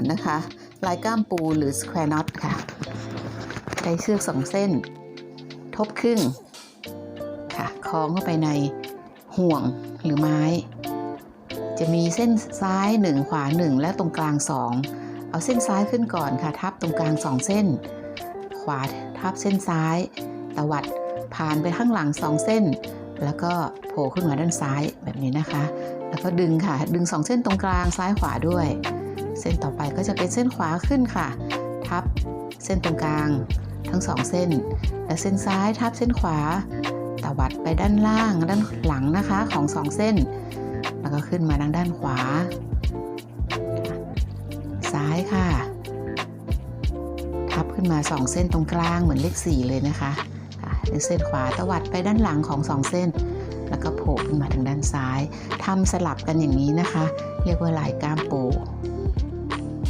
านนะคะลายก้ามปูหรือ square knot ค่ะ ใช้เชือกสองเส้น ทบครึ่งค่ะคล้องเข้าไปในห่วงหรือไม้ จะมีเส้นซ้าย1ขวา1และตรงกลาง2เอาเส้นซ้ายขึ้นก่อนค่ะ ทับตรงกลาง2เส้น ขวาทับเส้นซ้ายตวัดผ่านไปข้างหลัง2เส้น แล้วก็โผล่ขึ้นมาด้านซ้ายแบบนี้นะคะ แล้วก็ดึงค่ะ ดึง2เส้นตรงกลางซ้ายขวาด้วย เส้นต่อไปก็จะเป็นเส้นขวาขึ้นค่ะ ทับเส้นตรงกลาง ทั้งสองเส้น และเส้นซ้ายทับเส้นขวาตวัดไปด้านล่างด้านหลังนะคะของสองเส้น แล้วก็ขึ้นมาทางด้านขวา ซ้ายค่ะ ทับขึ้นมาสองเส้นตรงกลางเหมือนเลขสี่เลยนะคะค่ะเส้นขวาตวัดไปด้านหลังของสองเส้น แล้วก็โผล่ขึ้นมาทางด้านซ้ายทำสลับกันอย่างนี้นะคะ เรียกว่าลายก้ามปู